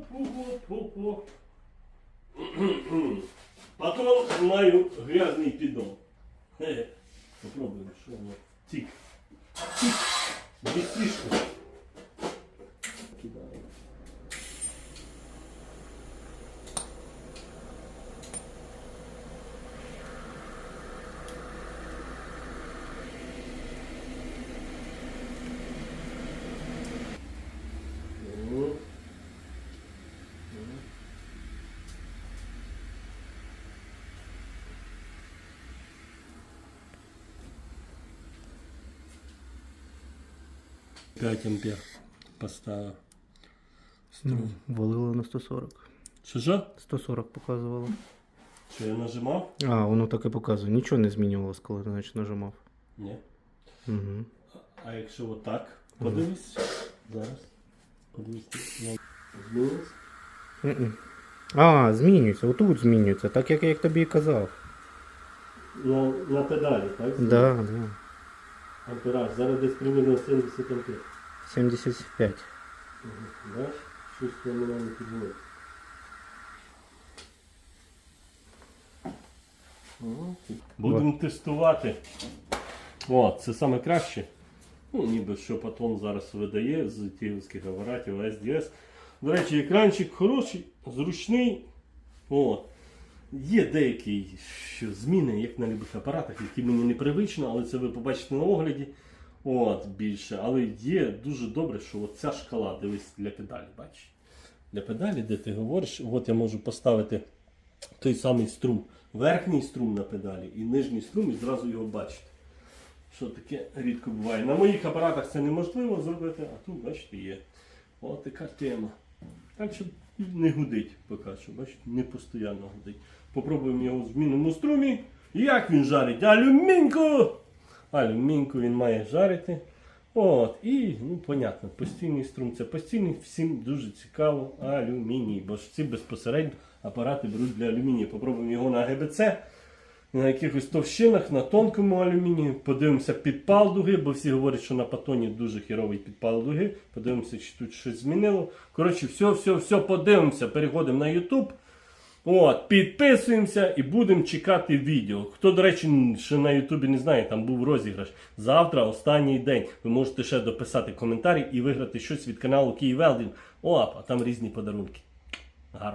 Оп-оп-оп-оп. Потом маю грязний піддон. Попробуємо, що воно. Тік. Тік. Бістрішко. 5 ампер поставив. Ну, валило на 140. Що що? 140 показувало. Що я нажимав? А, воно так і показує. Нічого не змінювалось, коли ти значить, нажимав. Ні. Угу. А якщо отак подивись, зараз. Подивись. Змінилось? А, змінюється, отут змінюється, так як я тобі і казав. На, на педалі, так? Да, да. Ампераж. Зараз десь примерно 70 ампер. 75. Угу. Бачиш? Щось мене не підводить. Будемо тестувати. О, це саме краще. Ну, ніби що Патон зараз видає з тівських апаратів SDS. До речі, екранчик хороший, зручний. О, є деякі зміни, як на любих апаратах, які мені непривично, але це ви побачите на огляді. От, більше. Але є дуже добре, що от ця шкала, дивись, для педалі, бачиш. Для педалі, де ти говориш, от я можу поставити той самий струм, верхній струм на педалі і нижній струм, і зразу його бачити. Що таке рідко буває. На моїх апаратах це неможливо зробити, а тут, бачите, є. От така тема. Так що не гудить поки що, бачите, не постійно гудить. Попробуємо його в змінному струмі. Як він жарить? Алюміньку! Алюміньку він має жарити. От, і, ну, понятно, постійний струм це постійний, всім дуже цікаво алюміній, бо ж ці безпосередньо апарати беруть для алюмінію. Попробуємо його на ГБЦ, на якихось товщинах, на тонкому алюмінії. Подивимося підпал дуги, бо всі говорять, що на патоні дуже хіровий підпал дуги. Подивимося, чи тут щось змінило. Коротше, все, все, все подивимося. Переходимо на YouTube. От, підписуємося і будемо чекати відео. Хто, до речі, ще на Ютубі не знає, там був розіграш. Завтра останній день. Ви можете ще дописати коментарі і виграти щось від каналу Київелдін. О, а там різні подарунки.